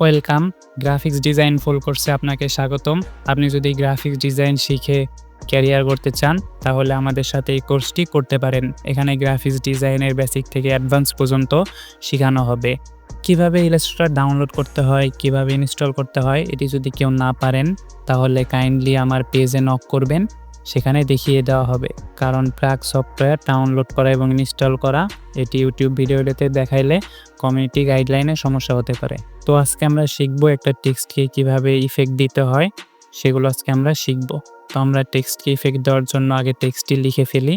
Welcome graphics design ফুল কোর্সে আপনাকে স্বাগতম। আপনি যদি গ্রাফিক্স ডিজাইন শিখে ক্যারিয়ার করতে চান, তাহলে আমাদের সাথে এই কোর্সটি করতে পারেন। এখানে গ্রাফিক্স ডিজাইনের বেসিক থেকে অ্যাডভান্স পর্যন্ত শেখানো হবে। কীভাবে ইলাস্ট্রেটর ডাউনলোড করতে হয়, কীভাবে ইনস্টল করতে হয়, এটি যদি কেউ না পারেন, তাহলে কাইন্ডলি আমার পেজে নক করবেন। সেখানে দেখিয়ে দেওয়া হবে। কারণ প্রাক সফটওয়্যার ডাউনলোড করা এবং ইনস্টল করা, এটি ইউটিউব ভিডিওতে দেখাইলে কমিউনিটি গাইডলাইনে সমস্যা হতে পারে। তো আজকে আমরা শিখব একটা টেক্সটকে কীভাবে ইফেক্ট দিতে হয়, সেগুলো আজকে আমরা শিখব। তো আমরা টেক্সটকে ইফেক্ট দেওয়ার জন্য আগে টেক্সটটি লিখে ফেলি।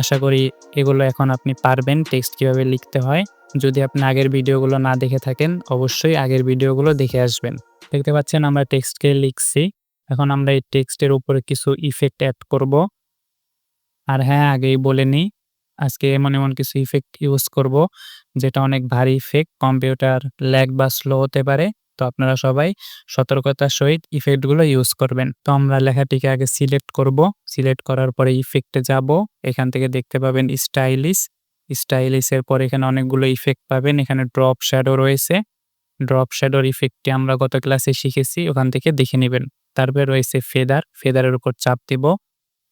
আশা করি এগুলো এখন আপনি পারবেন টেক্সট কীভাবে লিখতে হয়। যদি আপনি আগের ভিডিওগুলো না দেখে থাকেন, অবশ্যই আগের ভিডিওগুলো দেখে আসবেন। দেখতে পাচ্ছেন আমরা টেক্সটকে লিখছি। এখন আমরা এই টেক্সটের উপরে কিছু ইফেক্ট অ্যাড করব। আর হ্যাঁ আগেই বলে নিই, আজকে এমন এমন কিছু ইফেক্ট ইউজ করব, যেটা অনেক ভারী ইফেক্ট কম্পিউটার ল্যাগ বা স্লো হতে পারে। তো আপনারা সবাই সতর্কতার সহিত ইফেক্টগুলো ইউজ করবেন। তো আমরা লেখাটিকে আগে সিলেক্ট করব। সিলেক্ট করার পরে ইফেক্টে যাব। এখান থেকে দেখতে পাবেন স্টাইলিশ স্টাইলিশের পর এখানে অনেকগুলো ইফেক্ট পাবেন। এখানে ড্রপ শ্যাডো রয়েছে। ড্রপ শ্যাডোর ইফেক্টটি আমরা গত ক্লাসে শিখেছি। ওখান থেকে দেখে নেবেন। তারপরে রয়েছে ফেদার, ফেদারের উপর চাপ দিব।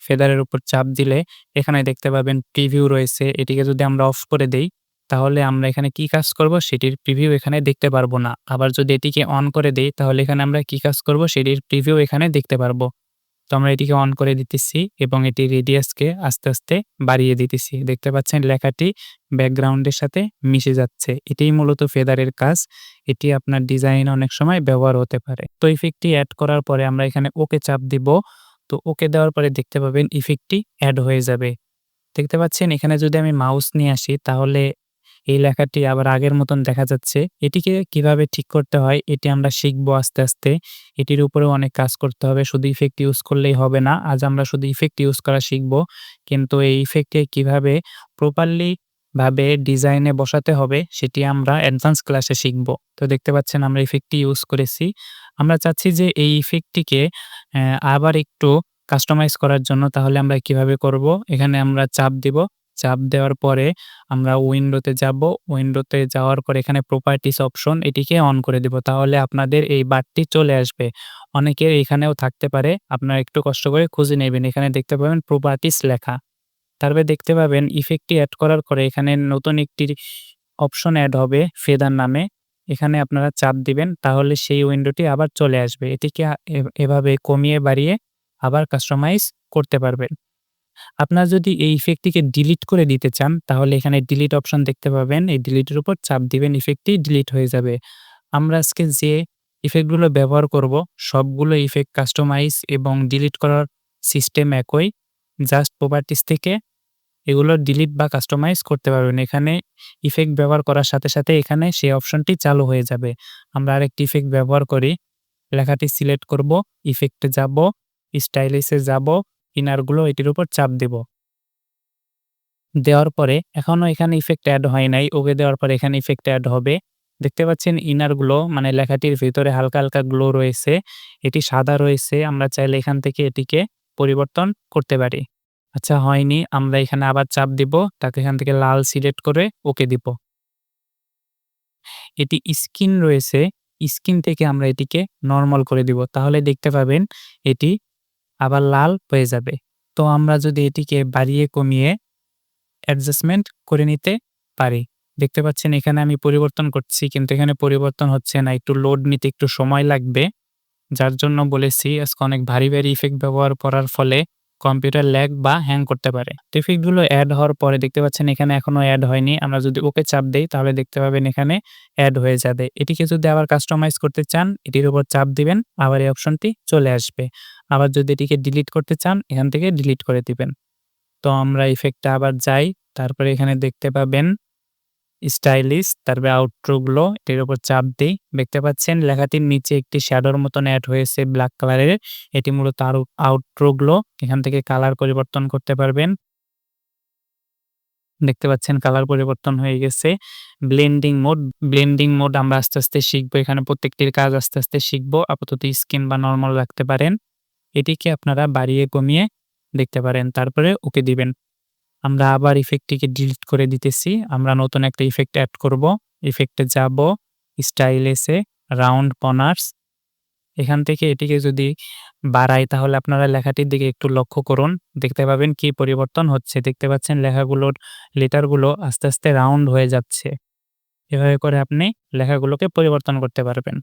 ফেদারের উপর চাপ দিলে এখানে দেখতে পাবেন প্রিভিউ রয়েছে। এটিকে যদি আমরা অফ করে দেই, তাহলে আমরা এখানে কি কাজ করব? সেটির প্রিভিউ এখানে দেখতে পারব না। আবার যদি এটিকে অন করে দেই, তাহলে এখানে আমরা কি কাজ করব? সেটির প্রিভিউ এখানে দেখতে পারব। আমরা এটিকে অন করে দিতেছি এবং এটি রেডিয়াসকে আস্তে আস্তে বাড়িয়ে দিতেছি। দেখতে পাচ্ছেন লেখাটি ব্যাকগ্রাউন্ডের সাথে মিশে যাচ্ছে। এটাই মূলত ফেদারের কাজ। এটি আপনার ডিজাইন অনেক সময় ব্যবহার হতে পারে। তো ইফেক্টটি অ্যাড করার পরে আমরা এখানে ওকে চাপ দিব। তো ওকে দেওয়ার পরে দেখতে পাবেন ইফেক্টটি অ্যাড হয়ে যাবে। দেখতে পাচ্ছেন এখানে যদি আমি মাউস নিয়ে আসি তাহলে এই লেখাটি আবার আগের মতন দেখা যাচ্ছে। এটিকে কীভাবে ঠিক করতে হয়, এটি আমরা শিখব আস্তে আস্তে। এটির উপরেও অনেক কাজ করতে হবে, শুধু ইফেক্ট ইউজ করলেই হবে না, আজ আমরা শুধু ইফেক্ট ইউজ করা শিখব। কিন্তু এই ইফেক্টে কীভাবে প্রপারলি ভাবে ডিজাইনে বসাতে হবে, সেটি আমরা অ্যাডভান্স ক্লাসে শিখব। তো দেখতে পাচ্ছেন আমরা ইফেক্টটি ইউজ করেছি। আমরা চাচ্ছি যে এই ইফেক্টটিকে আবার একটু কাস্টমাইজ করার জন্য, তাহলে আমরা কীভাবে করব? এখানে আমরা চাপ দিব। চাপ দেওয়ার পরে আমরা উইন্ডোতে যাব। উইন্ডোতে যাওয়ার পর এখানে প্রপার্টিস অপশন এটিকে অন করে দিব। তাহলে আপনাদের এই বারটি চলে আসবে। অনেকের এখানেও থাকতে পারে। আপনারা একটু কষ্ট করে খুঁজে নেবেন। এখানে দেখতে পাবেন প্রপার্টিস লেখা। তারপরে দেখতে পাবেন ইফেক্টটি অ্যাড করার পরে এখানে নতুন একটি অপশন অ্যাড হবে ফেদার নামে। এখানে আপনারা চাপ দিবেন। তাহলে সেই উইন্ডোটি আবার চলে আসবে। এটিকে এভাবে কমিয়ে বাড়িয়ে আবার কাস্টমাইজ করতে পারবেন। আপনার যদি এই ইফেক্টটিকে ডিলিট করে দিতে চান, তাহলে এখানে ডিলিট অপশন দেখতে পাবেন। এই ডিলিটের উপর চাপ দিবেন ইফেক্টটি ডিলিট হয়ে যাবে। আমরা আজকে যে ইফেক্টগুলো ব্যবহার করব, সবগুলো ইফেক্ট কাস্টমাইজ এবং ডিলিট করার সিস্টেম একই। জাস্ট প্রপার্টিস থেকে এগুলো ডিলিট বা কাস্টমাইজ করতে পারবেন। এখানে ইফেক্ট ব্যবহার করার সাথে সাথে এখানে সেই অপশনটি চালু হয়ে যাবে। আমরা আরেকটি ইফেক্ট ব্যবহার করি। লেখাটি সিলেক্ট করব ইফেক্টে যাব স্টাইলিশে যাব ইনারগুলো এটির উপর চাপ দেব। দেওয়ার পরে এখনও এখানে ইফেক্ট অ্যাড হয় নাই। ওকে দেওয়ার পরে এখানে ইফেক্ট অ্যাড হবে। দেখতে পাচ্ছেন ইনারগুলো মানে লেখাটির ভিতরে হালকা হালকা গ্লো রয়েছে। এটি সাদা রয়েছে। আমরা চাইলে এখান থেকে এটিকে পরিবর্তন করতে পারি। আচ্ছা হয়নি। আমরা এখানে আবার চাপ দিব। তাকে এখান থেকে লাল সিলেক্ট করে ওকে দিব। এটি স্কিন রয়েছে। স্কিন থেকে আমরা এটিকে নর্মাল করে দিব। তাহলে দেখতে পাবেন এটি আবার লাল হয়ে যাবে। তো আমরা যদি এটিকে বাড়িয়ে কমিয়ে অ্যাডজাস্টমেন্ট করে নিতে পারি। দেখতে পাচ্ছেন এখানে আমি পরিবর্তন করছি, কিন্তু এখানে পরিবর্তন হচ্ছে না। একটু লোড নিতে একটু সময় লাগবে। যার জন্য বলেছি, আজকে অনেক ভারী ভারী ইফেক্ট ব্যবহার করার ফলে কম্পিউটার ল্যাগ বা হ্যাং করতে পারে। তো ইফেক্টগুলো অ্যাড হওয়ার পরে দেখতে পাচ্ছেন এখানে এখনও অ্যাড হয়নি। আমরা যদি ওকে চাপ দিই, তাহলে দেখতে পাবেন এখানে অ্যাড হয়ে যাবে। এটিকে যদি আবার কাস্টমাইজ করতে চান, এটির উপর চাপ দিবেন, আবার এই অপশনটি চলে আসবে। আবার যদি এটিকে ডিলিট করতে চান, এখান থেকে ডিলিট করে দিবেন। তো আমরা ইফেক্টটা আবার যাই, তারপরে এখানে দেখতে পাবেন স্টাইলিশ তারপরে আউটট্রোগুলো এটির উপর চাপ দিই। দেখতে পাচ্ছেন, লেখাটির নিচে একটি শ্যাডোর মতন অ্যাড হয়েছে ব্ল্যাক কালারের এটি মূলত আউটট্রোগুলো এখান থেকে কালার পরিবর্তন করতে পারবেন। দেখতে পাচ্ছেন কালার পরিবর্তন হয়ে গেছে। ব্লেন্ডিং মোড ব্লেন্ডিং মোড আমরা আস্তে আস্তে শিখব। এখানে প্রত্যেকটির কাজ আস্তে আস্তে শিখব। আপাতত স্কিন বা নর্মাল রাখতে পারেন। এটিকে আপনারা বাড়িয়ে কমিয়ে দেখতে পারেন। তারপরে ওকে দিবেন। আমরা আবার ইফেক্টটিকে ডিলিট করে দিতেছি। আমরা নতুন একটা ইফেক্ট অ্যাড করব। ইফেক্টে যাব স্টাইল এসে রাউন্ড পনার্স এখান থেকে এটিকে যদি বাড়াই, তাহলে আপনারা লেখাটির দিকে একটু লক্ষ্য করুন। দেখতে পাবেন কি পরিবর্তন হচ্ছে। দেখতে পাচ্ছেন লেখাগুলোর লেটারগুলো আস্তে আস্তে রাউন্ড হয়ে যাচ্ছে। এভাবে করে আপনি লেখাগুলোকে পরিবর্তন করতে পারবেন।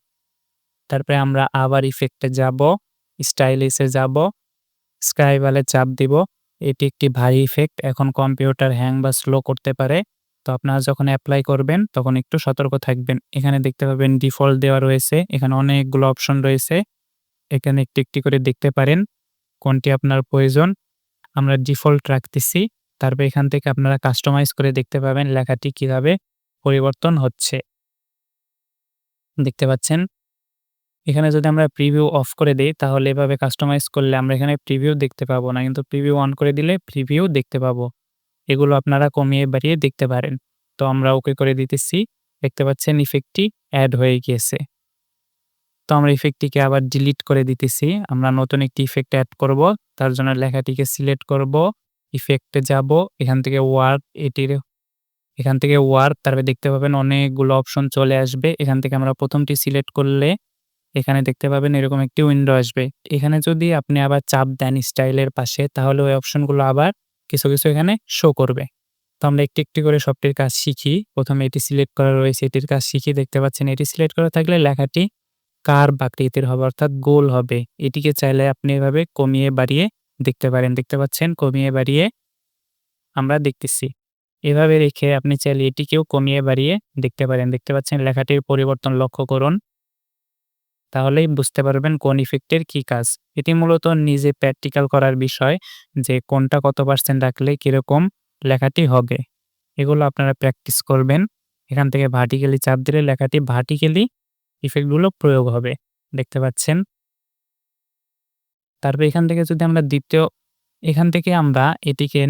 তারপরে আমরা আবার ইফেক্টে যাব স্টাইলিশে যাব স্ক্রাইবালে চাপ দিব। এটি একটি ভারী ইফেক্ট এখন কম্পিউটার হ্যাং বা স্লো করতে পারে। তো আপনারা যখন অ্যাপ্লাই করবেন, তখন একটু সতর্ক থাকবেন। এখানে দেখতে পাবেন ডিফল্ট দেওয়া রয়েছে। এখানে অনেকগুলো অপশন রয়েছে। এখানে একটি একটি করে দেখতে পারেন কোনটি আপনার প্রয়োজন। আমরা ডিফল্ট রাখতেছি। তারপর এখান থেকে আপনারা কাস্টমাইজ করে দেখতে পাবেন লেখাটি কীভাবে পরিবর্তন হচ্ছে। দেখতে পাচ্ছেন? এখানে যদি আমরা প্রিভিউ অফ করে দিই, তাহলে এভাবে কাস্টমাইজ করলে আমরা এখানে প্রিভিউ দেখতে পাবো না। কিন্তু প্রিভিউ অন করে দিলে প্রিভিউ দেখতে পাবো। এগুলো আপনারা কমিয়ে বাড়িয়ে দেখতে পারেন। তো আমরা ওকে করে দিতেছি। দেখতে পাচ্ছেন ইফেক্টটি অ্যাড হয়ে গিয়েছে। তো আমরা ইফেক্টটিকে আবার ডিলিট করে দিতেছি। আমরা নতুন একটি ইফেক্ট অ্যাড করব। তার জন্য লেখাটিকে সিলেক্ট করব। ইফেক্টে যাব। এখান থেকে ওয়ার্ক এটির, এখান থেকে ওয়ার্ক তারপরে দেখতে পাবেন অনেকগুলো অপশন চলে আসবে। এখান থেকে আমরা প্রথমটি সিলেক্ট করলে এখানে দেখতে পাবেন এরকম একটি উইন্ডো আসবে। এখানে যদি আপনি আবার চাপ দেন স্টাইলের পাশে, তাহলে ওই অপশনগুলো আবার কিছু কিছু এখানে শো করবে। তো আমরা একটি একটি করে সবটির কাজ শিখি। প্রথমে এটি সিলেক্ট করা রয়েছে, এটির কাজ শিখি, দেখতে পাচ্ছেন এটি সিলেক্ট করা থাকলে লেখাটি কার বাকৃতির হবে, অর্থাৎ গোল হবে। এটিকে চাইলে আপনি এভাবে কমিয়ে বাড়িয়ে দেখতে পারেন। দেখতে পাচ্ছেন, কমিয়ে বাড়িয়ে আমরা দেখতেছি। এভাবে রেখে আপনি চাইলে এটিকেও কমিয়ে বাড়িয়ে দেখতে পারেন। দেখতে পাচ্ছেন লেখাটির পরিবর্তন লক্ষ্য করুন। তাহলেই বুঝতে পারবেন কোন ইফেক্টের কি কাজ। এটি মূলত নিজে প্র্যাকটিক্যাল করার বিষয় যে কোনটা কত পার্সেন্ট রাখলে কীরকম লেখাটি হবে। এগুলো আপনারা প্র্যাকটিস করবেন। এখান থেকে ভার্টিক্যালি চাপ দিলে লেখাটি ভার্টিক্যালি ইফেক্টগুলো প্রয়োগ হবে। দেখতে পাচ্ছেন? তারপর এখান থেকে যদি আমরা দ্বিতীয়, এখান থেকে আমরা এটিকে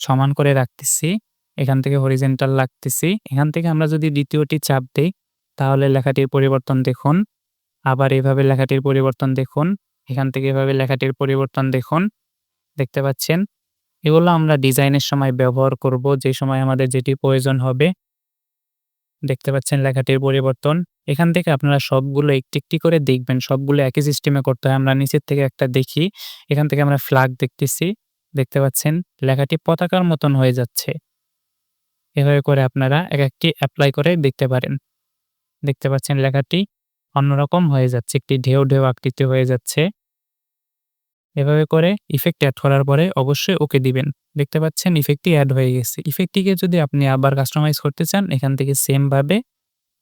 সমান করে রাখতেছি। এখান থেকে হরিজেন্টাল রাখতেছি। এখান থেকে আমরা যদি দ্বিতীয়টি চাপ দিই, তাহলে লেখাটির পরিবর্তন দেখুন। আবার এভাবে লেখাটির পরিবর্তন দেখুন। এখান থেকে এভাবে লেখাটির পরিবর্তন দেখুন। দেখতে পাচ্ছেন? এগুলো আমরা ডিজাইনের সময় ব্যবহার করব, যে সময় আমাদের যেটি প্রয়োজন হবে। দেখতে পাচ্ছেন লেখাটির পরিবর্তন। এখান থেকে আপনারা সবগুলো একটি একটি করে দেখবেন। সবগুলো একই সিস্টেমে করতে হয়। আমরা নিচের থেকে একটা দেখি। এখান থেকে আমরা ফ্ল্যাগ দেখতেছি। দেখতে পাচ্ছেন? লেখাটি পতাকার মতন হয়ে যাচ্ছে। এভাবে করে আপনারা এক একটি অ্যাপ্লাই করে দেখতে পারেন। দেখতে পাচ্ছেন লেখাটি। অন্যরকম হয়ে যাচ্ছে, একটি ঢেউ ঢেউ আকৃতি হয়ে যাচ্ছে। এভাবে করে ইফেক্ট অ্যাড করার পরে অবশ্যই ওকে দিবেন। দেখতে পাচ্ছেন ইফেক্টটি অ্যাড হয়ে গেছে। ইফেক্টটিকে যদি আপনি আবার কাস্টমাইজ করতে চান, এখান থেকে সেমভাবে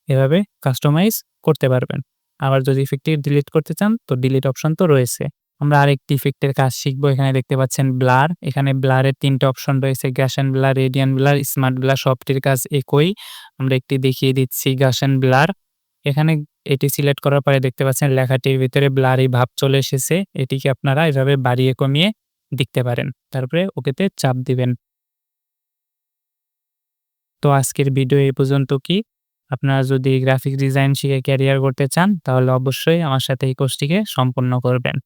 এভাবে কাস্টমাইজ করতে পারবেন। আবার যদি ইফেক্টটি ডিলিট করতে চান, তো ডিলিট অপশন তো রয়েছে। আমরা আরেকটি ইফেক্টের কাজ শিখব। এখানে দেখতে পাচ্ছেন ব্লার এখানে ব্লারের তিনটে অপশন রয়েছে। Gaussian blur radial blur smart blur সবটির কাজ একই। আমরা একটি দেখিয়ে দিচ্ছি গ্যাসেন ব্লার এখানে এটি সিলেক্ট করার পরে দেখতে পাচ্ছেন লেখাটির ভিতরে ব্লারি ভাব চলে এসেছে। এটিকে আপনারা এভাবে বাড়িয়ে কমিয়ে দেখতে পারেন। তারপরে ওকেতে চাপ দিবেন। তো আজকের ভিডিও এই পর্যন্ত কি? আপনারা যদি গ্রাফিক ডিজাইন শিখে ক্যারিয়ার করতে চান, তাহলে অবশ্যই আমার সাথে এই কোর্সটিকে সম্পন্ন করবেন।